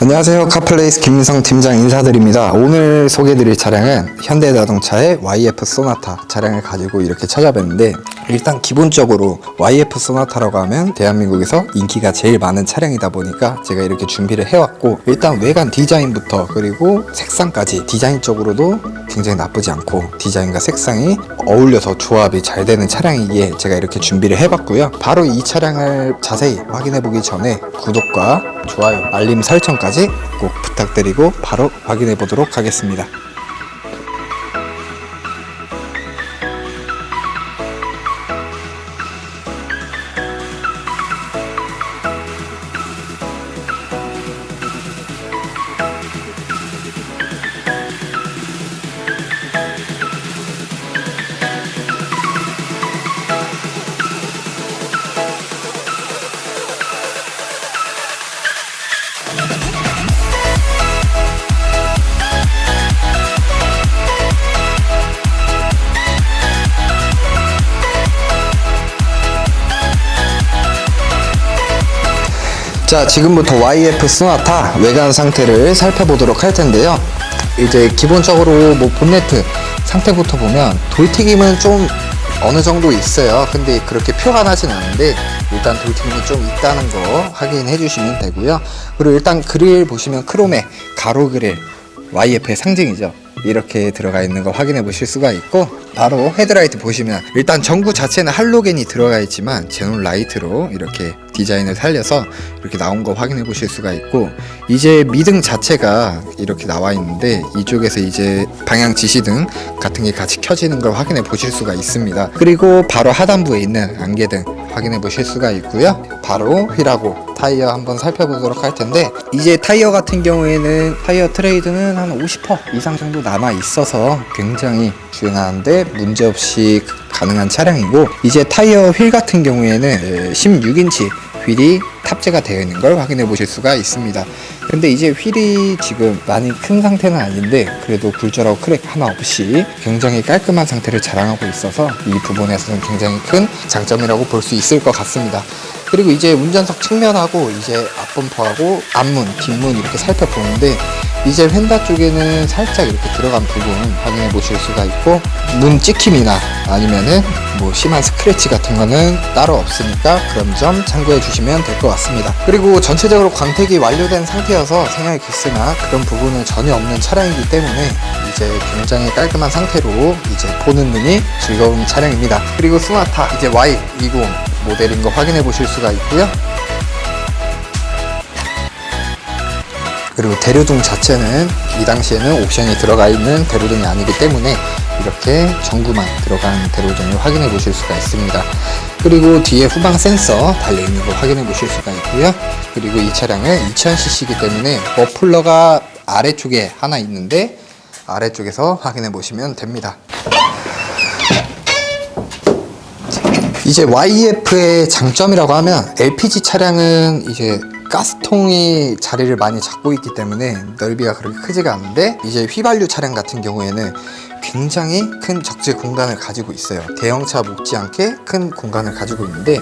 안녕하세요. 카플레이스 김민성 팀장 인사드립니다. 오늘 소개해드릴 차량은 현대자동차의 YF 소나타 차량을 가지고 이렇게 찾아뵀는데 일단 기본적으로 YF 소나타라고 하면 대한민국에서 인기가 제일 많은 차량이다 보니까 제가 이렇게 준비를 해왔고 일단 외관 디자인부터 그리고 색상까지 디자인적으로도 굉장히 나쁘지 않고 디자인과 색상이 어울려서 조합이 잘 되는 차량이기에 제가 이렇게 준비를 해봤고요. 바로 이 차량을 자세히 확인해보기 전에 구독과 좋아요, 알림 설정까지 꼭 부탁드리고 바로 확인해 보도록 하겠습니다. 자, 지금부터 YF 소나타 외관 상태를 살펴보도록 할 텐데요. 이제 기본적으로 뭐 본네트 상태부터 보면 돌튀김은 좀 어느 정도 있어요. 근데 그렇게 표가 나진 않은데 일단 돌튀김이 좀 있다는 거 확인해 주시면 되고요. 그리고 일단 그릴 보시면 크롬의 가로 그릴 YF의 상징이죠. 이렇게 들어가 있는 거 확인해 보실 수가 있고 바로 헤드라이트 보시면 일단 전구 자체는 할로겐이 들어가 있지만 제논 라이트로 이렇게 디자인을 살려서 이렇게 나온 거 확인해 보실 수가 있고 이제 미등 자체가 이렇게 나와 있는데 이쪽에서 이제 방향 지시등 같은 게 같이 켜지는 걸 확인해 보실 수가 있습니다. 그리고 바로 하단부에 있는 안개등 확인해 보실 수가 있고요. 바로 휠하고 타이어 한번 살펴보도록 할 텐데 이제 타이어 같은 경우에는 타이어 트레이드는 한 50% 이상 정도 남아 있어서 굉장히 주행하는데 문제없이 가능한 차량이고 이제 타이어 휠 같은 경우에는 16인치 휠이 탑재가 되어 있는 걸 확인해 보실 수가 있습니다. 근데 이제 휠이 지금 많이 큰 상태는 아닌데 그래도 굴절하고 크랙 하나 없이 굉장히 깔끔한 상태를 자랑하고 있어서 이 부분에서는 굉장히 큰 장점이라고 볼 수 있을 것 같습니다. 그리고 이제 운전석 측면하고 이제 앞범퍼하고 앞문, 뒷문 이렇게 살펴보는데 이제 휀다 쪽에는 살짝 이렇게 들어간 부분 확인해 보실 수가 있고 문 찍힘이나 아니면은 뭐 심한 스크래치 같은 거는 따로 없으니까 그런 점 참고해 주시면 될 것 같습니다. 그리고 전체적으로 광택이 완료된 상태여서 생활 기스나 그런 부분은 전혀 없는 차량이기 때문에 이제 굉장히 깔끔한 상태로 이제 보는 눈이 즐거운 차량입니다. 그리고 스마타 이제 Y20 모델인 거 확인해 보실 수가 있고요. 그리고 대류등 자체는 이 당시에는 옵션이 들어가 있는 대류등이 아니기 때문에 이렇게 전구만 들어간 대류등을 확인해 보실 수가 있습니다. 그리고 뒤에 후방 센서 달려 있는 거 확인해 보실 수가 있고요. 그리고 이 차량은 2000cc이기 때문에 머플러가 아래쪽에 하나 있는데 아래쪽에서 확인해 보시면 됩니다. 이제 YF의 장점이라고 하면 LPG 차량은 이제 가스통이 자리를 많이 잡고 있기 때문에 넓이가 그렇게 크지가 않은데 이제 휘발유 차량 같은 경우에는 굉장히 큰 적재 공간을 가지고 있어요. 대형차 못지않게 큰 공간을 가지고 있는데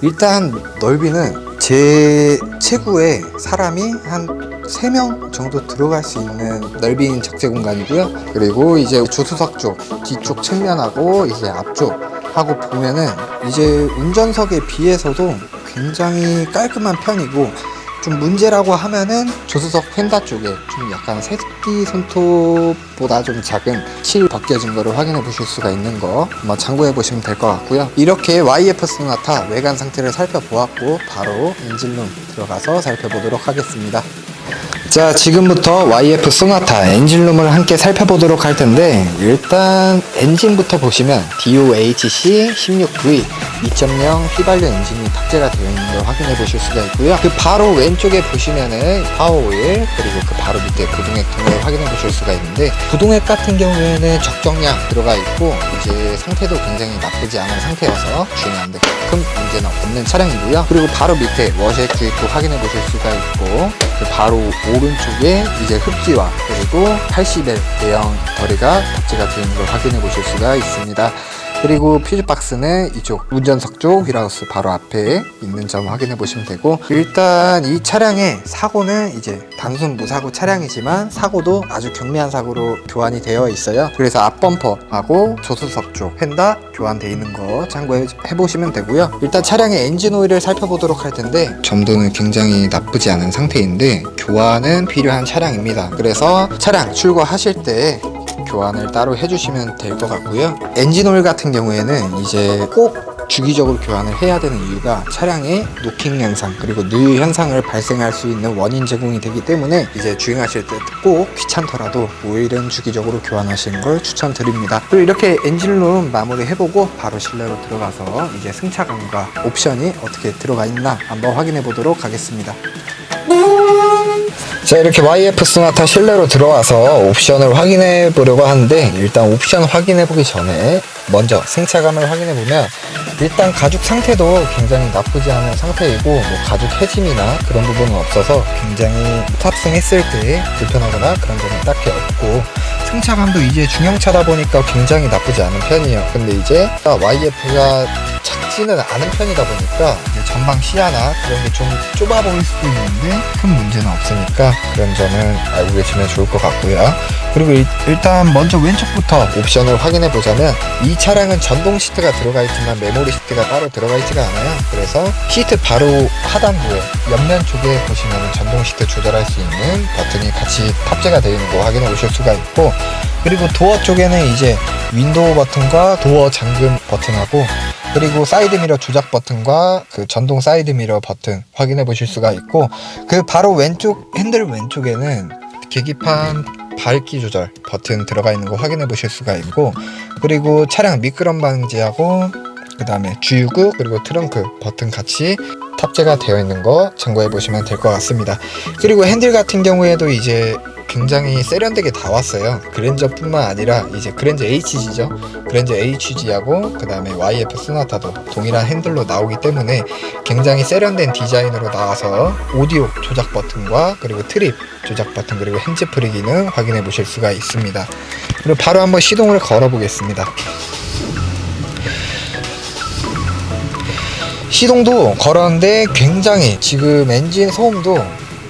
일단 넓이는 제 체구에 사람이 한 3명 정도 들어갈 수 있는 넓이인 적재 공간이고요. 그리고 이제 조수석 쪽, 뒤쪽 측면하고 이제 앞쪽 하고 보면은 이제 운전석에 비해서도 굉장히 깔끔한 편이고 좀 문제라고 하면은 조수석 펜다 쪽에 좀 약간 새끼 손톱보다 좀 작은 실 벗겨진 거를 확인해 보실 수가 있는 거 한번 참고해 보시면 될 것 같고요. 이렇게 YF 소나타 외관 상태를 살펴보았고 바로 엔진룸 들어가서 살펴보도록 하겠습니다 자 지금부터 YF 소나타 엔진룸을 함께 살펴보도록 할 텐데 일단 엔진부터 보시면 DOHC 16V 2.0 휘발유 엔진이 탑재가 되어 있는 걸 확인해 보실 수가 있고요. 그 바로 왼쪽에 보시면은 파워오일 그리고 그 바로 밑에 부동액 등을 확인해 보실 수가 있는데 부동액 같은 경우에는 적정량 들어가 있고 이제 상태도 굉장히 나쁘지 않은 상태여서 주행하는데 큰 문제는 없는 차량이고요. 그리고 바로 밑에 워셔액 주입도 확인해 보실 수가 있고. 그 바로 오른쪽에 이제 흡기와 그리고 80L 대형 거리가 탑재가 되어 있는 걸 확인해 보실 수가 있습니다. 그리고 퓨즈 박스는 이쪽 운전석 쪽 휠하우스 바로 앞에 있는 점 확인해 보시면 되고 일단 이 차량의 사고는 이제 단순 무사고 차량이지만 사고도 아주 경미한 사고로 교환이 되어 있어요. 그래서 앞 범퍼하고 조수석 쪽 펜다 교환되어 있는 거 참고해 보시면 되고요. 일단 차량의 엔진 오일을 살펴보도록 할 텐데 점도는 굉장히 나쁘지 않은 상태인데 교환은 필요한 차량입니다. 그래서 차량 출고하실 때 교환을 따로 해주시면 될 것 같고요. 엔진 오일 같은 경우에는 이제 꼭 주기적으로 교환을 해야 되는 이유가 차량의 노킹 현상 그리고 누유 현상을 발생할 수 있는 원인 제공이 되기 때문에 이제 주행하실 때 꼭 귀찮더라도 오일은 주기적으로 교환하시는 걸 추천드립니다. 그리고 이렇게 엔진룸 마무리 해보고 바로 실내로 들어가서 이제 승차감과 옵션이 어떻게 들어가 있나 한번 확인해 보도록 하겠습니다. 자 이렇게 YF 소나타 실내로 들어와서 옵션을 확인해 보려고 하는데 일단 옵션 확인해 보기 전에 먼저 승차감을 확인해 보면 일단 가죽 상태도 굉장히 나쁘지 않은 상태이고 뭐 가죽 해짐이나 그런 부분은 없어서 굉장히 탑승했을 때 불편하거나 그런 점은 딱히 없고 승차감도 이제 중형차다 보니까 굉장히 나쁘지 않은 편이에요. 근데 이제 YF가 작지는 않은 편이다 보니까 전방 시야나 그런 게 좀 좁아 보일 수도 있는데 큰 문제는 없으니까 그런 점은 알고 계시면 좋을 것 같고요. 그리고 일, 일단 먼저 왼쪽부터 옵션을 확인해 보자면 이 차량은 전동 시트가 들어가 있지만 메모리 시트가 따로 들어가 있지가 않아요. 그래서 시트 바로 하단부에 옆면 쪽에 보시면 전동 시트 조절할 수 있는 버튼이 같이 탑재가 되어 있는 거 확인해 보실 수가 있고 그리고 도어 쪽에는 이제 윈도우 버튼과 도어 잠금 버튼하고 그리고 사이드미러 조작 버튼과 그 전동 사이드미러 버튼 확인해 보실 수가 있고 그 바로 왼쪽 핸들 왼쪽에는 계기판 밝기 조절 버튼 들어가 있는 거 확인해 보실 수가 있고 그리고 차량 미끄럼 방지하고 그 다음에 주유구 그리고 트렁크 버튼 같이 탑재가 되어 있는 거 참고해 보시면 될 것 같습니다. 그리고 핸들 같은 경우에도 이제 굉장히 세련되게 다 왔어요. 그랜저뿐만 아니라 이제 그랜저 HG죠. 그랜저 HG하고 그 다음에 YF 소나타도 동일한 핸들로 나오기 때문에 굉장히 세련된 디자인으로 나와서 오디오 조작 버튼과 그리고 트립 조작 버튼 그리고 핸즈프리 기능 확인해 보실 수가 있습니다. 그리고 바로 한번 시동을 걸어 보겠습니다. 시동도 걸었는데 굉장히 지금 엔진 소음도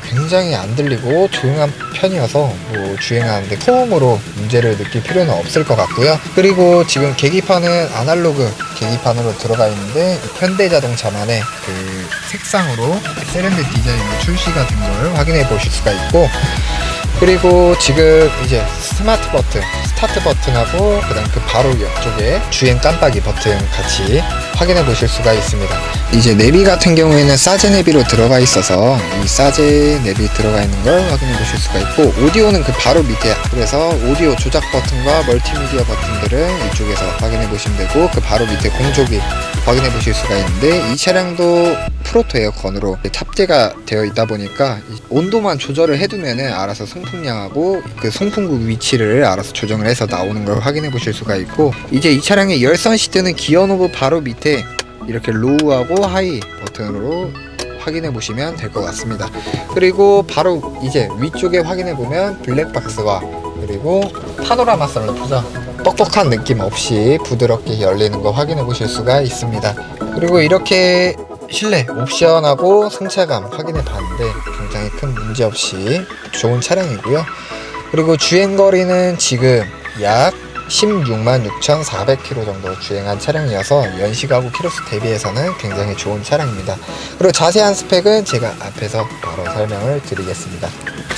굉장히 안 들리고 조용한 편이어서 뭐 주행하는데 소음으로 문제를 느낄 필요는 없을 것 같고요. 그리고 지금 계기판은 아날로그 계기판으로 들어가 있는데 현대자동차만의 그 색상으로 세련된 디자인으로 출시가 된 걸 확인해 보실 수가 있고 그리고 지금 이제 스마트 버튼, 스타트 버튼하고 그 다음 그 바로 옆쪽에 주행 깜빡이 버튼 같이 확인해 보실 수가 있습니다. 이제 내비 같은 경우에는 사제 내비로 들어가 있어서 이 사제 내비 들어가 있는 걸 확인해 보실 수가 있고 오디오는 그 바로 밑에 그래서 오디오 조작 버튼과 멀티미디어 버튼들은 이쪽에서 확인해 보시면 되고 그 바로 밑에 공조기 확인해 보실 수가 있는데 이 차량도 프로토 에어컨으로 탑재가 되어 있다 보니까 이 온도만 조절을 해두면은 알아서 송풍량하고 그 송풍구 위치를 알아서 조정을 해서 나오는 걸 확인해 보실 수가 있고 이제 이 차량의 열선 시트는 기어 노브 바로 밑에 이렇게 로우하고 하이 버튼으로 확인해 보시면 될 것 같습니다. 그리고 바로 이제 위쪽에 확인해 보면 블랙박스와 그리고 파노라마 썬루프죠. 뻑뻑한 느낌 없이 부드럽게 열리는 거 확인해 보실 수가 있습니다. 그리고 이렇게 실내 옵션하고 승차감 확인해 봤는데 굉장히 큰 문제 없이 좋은 차량이고요. 그리고 주행거리는 지금 약 16만 6,400km 정도 주행한 차량이어서 연식하고 키로수 대비해서는 굉장히 좋은 차량입니다. 그리고 자세한 스펙은 제가 앞에서 바로 설명을 드리겠습니다.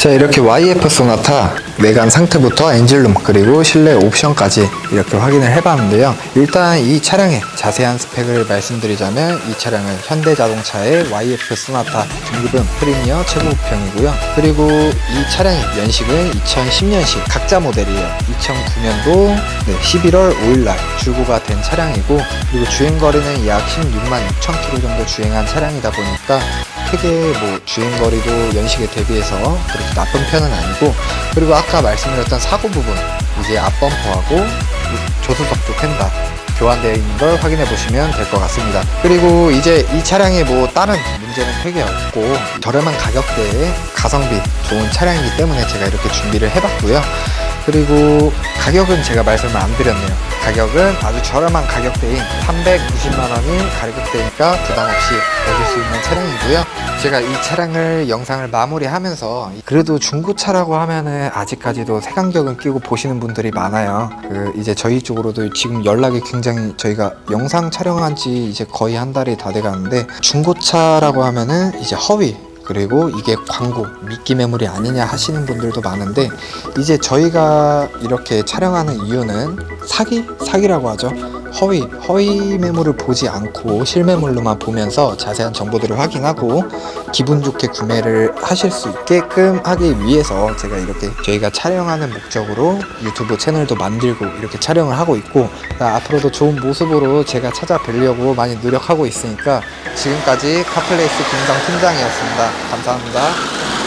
자 이렇게 YF 소나타 외관 상태부터 엔진룸 그리고 실내 옵션까지 이렇게 확인을 해봤는데요. 일단 이 차량의 자세한 스펙을 말씀드리자면 이 차량은 현대자동차의 YF 소나타 등급은 프리미어 최고급형이고요. 그리고 이 차량의 연식은 2010년식 각자 모델이에요. 2009년도 11월 5일날 출고가 된 차량이고 그리고 주행거리는 약 16만 6천 킬로 정도 주행한 차량이다 보니까 크게 뭐 주행거리도 연식에 대비해서 그렇게 나쁜 편은 아니고 그리고 아까 말씀드렸던 사고 부분 이제 앞범퍼하고 조수석 쪽 펜다 교환되어 있는 걸 확인해 보시면 될 것 같습니다. 그리고 이제 이 차량에 뭐 다른 문제는 크게 없고 저렴한 가격대에 가성비 좋은 차량이기 때문에 제가 이렇게 준비를 해봤고요. 그리고 가격은 제가 말씀을 안 드렸네요. 가격은 아주 저렴한 가격대인 390만 원이 가격대니까 부담 없이 보실 수 있는 차량이고요. 제가 이 차량을 영상을 마무리하면서 그래도 중고차라고 하면은 아직까지도 색안경을 끼고 보시는 분들이 많아요. 그 이제 저희 쪽으로도 지금 연락이 굉장히 저희가 영상 촬영한 지 이제 거의 한 달이 다 돼 가는데 중고차라고 하면은 이제 허위 그리고 이게 광고 미끼 매물이 아니냐 하시는 분들도 많은데 이제 저희가 이렇게 촬영하는 이유는 사기? 사기라고 하죠 허위 허위 매물을 보지 않고 실매물로만 보면서 자세한 정보들을 확인하고 기분 좋게 구매를 하실 수 있게끔 하기 위해서 제가 이렇게 저희가 촬영하는 목적으로 유튜브 채널도 만들고 이렇게 촬영을 하고 있고 아, 앞으로도 좋은 모습으로 제가 찾아뵈려고 많이 노력하고 있으니까 지금까지 카플레이스 김성 팀장이었습니다. 감사합니다.